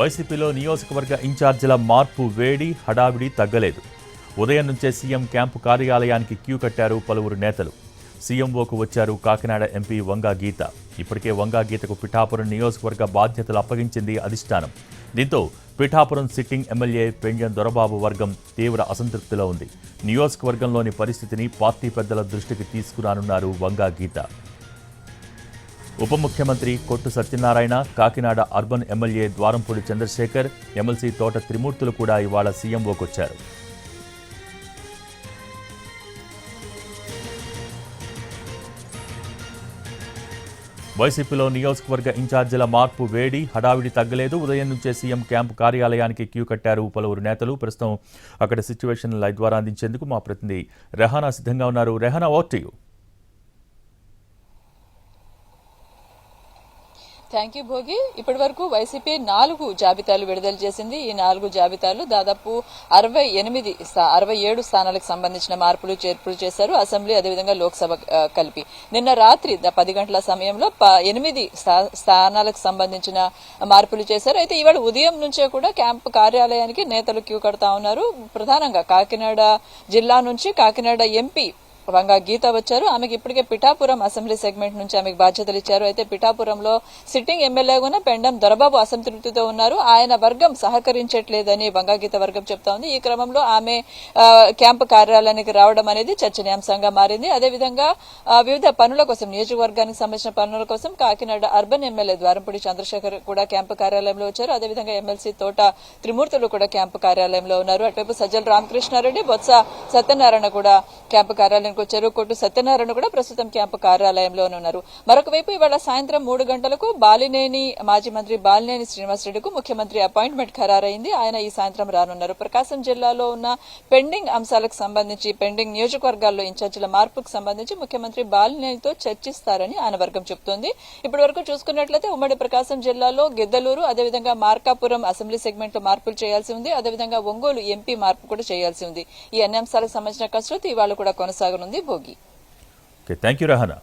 వైసీపీలో నియోజకవర్గ ఇన్ఛార్జీల మార్పు వేడి హడావిడి తగ్గలేదు. ఉదయం నుంచే సీఎం క్యాంపు కార్యాలయానికి క్యూ కట్టారు పలువురు నేతలు. సీఎంఓకు వచ్చారు కాకినాడ ఎంపీ వంగా గీత. ఇప్పటికే వంగా గీతకు పిఠాపురం నియోజకవర్గ బాధ్యతలు అప్పగించింది అధిష్టానం. దీంతో పిఠాపురం సిట్టింగ్ ఎమ్మెల్యే పెంజన్ దొరబాబు వర్గం తీవ్ర అసంతృప్తిలో ఉంది. నియోజకవర్గంలోని పరిస్థితిని పార్టీ పెద్దల దృష్టికి తీసుకురానున్నారు వంగా గీత. ఉప ముఖ్యమంత్రి Kottu Satyanarayana Kakinada urban MLA Dwarampudi Chandrasekhar MLC Thota Trimurthulu కూడా ఇవాళ సీఎంఓకొచ్చారు. వైసీపీలో నియోజకవర్గ ఇన్ఛార్జీల మార్పు వేడి హడావిడి తగ్గలేదు. ఉదయం నుంచే సీఎం క్యాంపు కార్యాలయానికి క్యూ కట్టారు పలువురు నేతలు. ప్రస్తుతం అక్కడ సిచ్యువేషన్ లైవ్ ద్వారా అందించేందుకు మా ప్రతినిధి రెహానా సిద్ధంగా ఉన్నారు. రెహానా ఓట్ యూ. Thank you Bhogi. ఇప్పటి వరకు వైసీపీ నాలుగు జాబితాలు విడుదల చేసింది. ఈ నాలుగు జాబితాలు దాదాపు అరవై ఎనిమిది అరవై ఏడు స్థానాలకు సంబంధించిన మార్పులు చేర్పులు చేశారు. అసెంబ్లీ అదేవిధంగా లోక్సభ కలిపి. నిన్న రాత్రి పది గంటల సమయంలో ప- ఎనిమిది స్థా- స్థానాలకు సంబంధించిన మార్పులు చేశారు. అయితే ఇవాళ ఉదయం నుంచే కూడా క్యాంపు కార్యాలయానికి నేతలు క్యూ కడతా ఉన్నారు. ప్రధానంగా కాకినాడ జిల్లా నుంచి కాకినాడ ఎంపీ వంగా గీత వచ్చారు. ఆమెకి ఇప్పటికే పిఠాపురం అసెంబ్లీ సెగ్మెంట్ నుంచి ఆమెకు బాధ్యతలు ఇచ్చారు. అయితే పిఠాపురంలో సిట్టింగ్ ఎమ్మెల్యేగా పెండం దొరబాబు అసంతృప్తితో ఉన్నారు. ఆయన వర్గం సహకరించట్లేదని వంగా గీత వర్గం చెప్తా ఉంది. ఈ క్రమంలో ఆమె క్యాంపు కార్యాలయానికి రావడం అనేది చర్చనీయాంశంగా మారింది. అదేవిధంగా వివిధ పనుల కోసం నియోజకవర్గానికి సంబంధించిన పనుల కోసం కాకినాడ అర్బన్ ఎమ్మెల్యే ద్వారంపూడి చంద్రశేఖర్ కూడా క్యాంపు కార్యాలయంలో వచ్చారు. అదేవిధంగా ఎమ్మెల్సీ తోట త్రిమూర్తులు కూడా క్యాంపు కార్యాలయంలో ఉన్నారు. అటువైపు సజ్జల రామకృష్ణారెడ్డి బొత్స సత్యనారాయణ కూడా క్యాంపు కార్యాలయం కార్యాలయానికి వచ్చారు కొట్టు సత్యనారాయణ కూడా ప్రస్తుతం క్యాంపు కార్యాలయంలోనే ఉన్నారు. మరొక వైపు ఇవాళ సాయంత్రం మూడు గంటలకు బాలినేని మాజీ మంత్రి బాలినేని శ్రీనివాసరెడ్డికి ముఖ్యమంత్రి అపాయింట్మెంట్ ఖరారైంది. ఆయన ఈ సాయంత్రం రానున్నారు. ప్రకాశం జిల్లాలో ఉన్న పెండింగ్ అంశాలకు సంబంధించి పెండింగ్ నియోజకవర్గాల్లో ఇన్ఛార్జీల మార్పుకు సంబంధించి ముఖ్యమంత్రి బాలినేనితో చర్చిస్తారని ఆయన వర్గం చెబుతోంది. ఇప్పటి వరకు చూసుకున్నట్లయితే ఉమ్మడి ప్రకాశం జిల్లాలో గిద్దలూరు అదేవిధంగా మార్కాపురం అసెంబ్లీ సెగ్మెంట్లో మార్పులు చేయాల్సి ఉంది. అదేవిధంగా ఒంగోలు ఎంపీ మార్పు కూడా చేయాల్సి ఉంది. ఈ అన్ని అంశాలకు సంబంధించిన కసరత్తు ఇవాళ కూడా కొనసాగనుంది Bhogi. Okay thank you Rehana